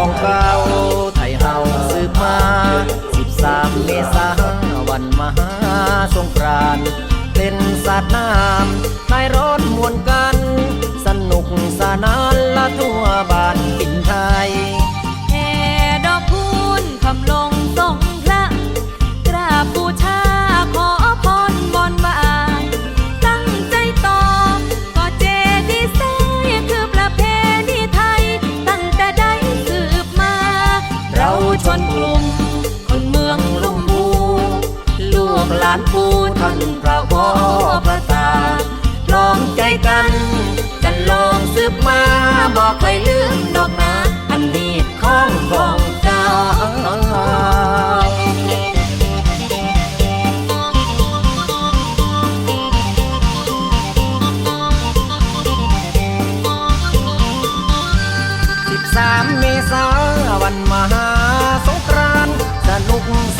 ของเก่าไทยเฮาสืบมา 13 เมษาวันมหาสงกรานต์เป็นสาดน้ำนายร้อ คนกลุ่ม คนเมืองลุงบูลูกหลานปูท่านพระวอประตาลองใจกัน กันลองสืบมาบอกเคย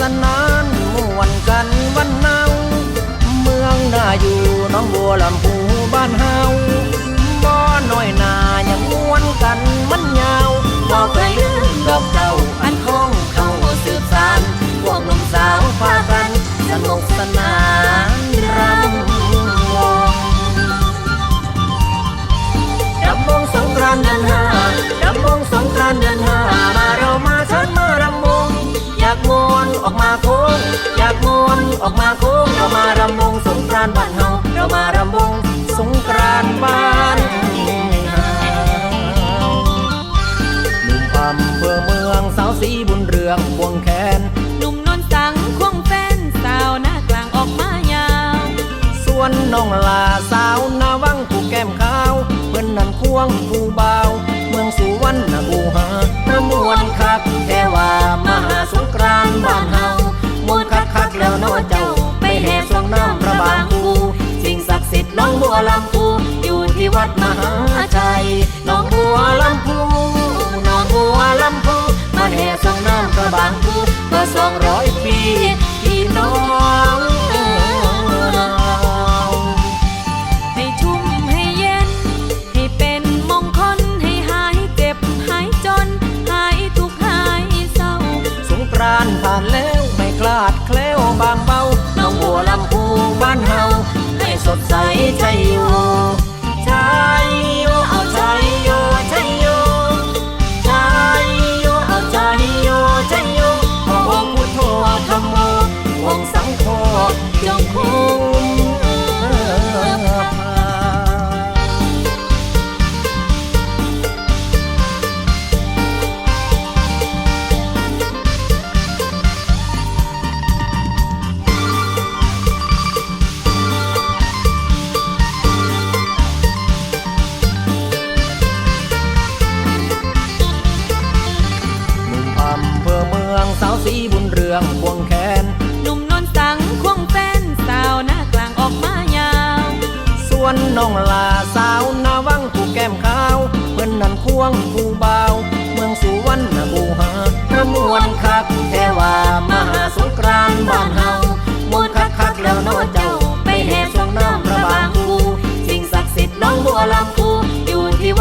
นุกสนานม่วนกันวันเนาเมืองน่าอยู่น้องบัวลำพู ออกมาโค้งเรามารำวงสงกรานต์บ้านเฮาเรามารำวงสงกรานต์บ้านหนุ่มอำเภอเมืองสาวสีบุญเรืองพวงแขน หนุ่มนนสังควงแฟนสาวหน้ากลางออกมายาว ส่วนน้องลาสาวนาวังผู้แก้มขาว เพิ่นนั่นควงผู้เบา ลำพูอยู่ที่วัดมหาชัย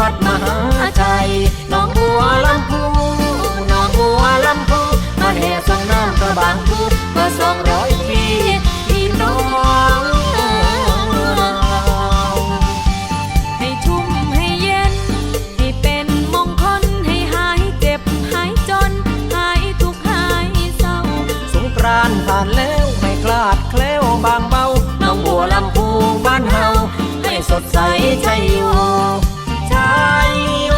วัดมหาชัยน้องบัวลำพูน้องบัวลำพูมาแห่ส่งน้ำพระบางกูมื่อสองร้อยปีพี่น้องให้ชุ่มให้เย็น ให้เป็นมงคลให้หายเจ็บหายจน หายทุกข์หายเศร้า สงกรานต์ผ่านแล้วไม่คลาดแคล้วบางเบาน้องบัวลำพูบ้านเฮาให้สดใสใจอยู่าย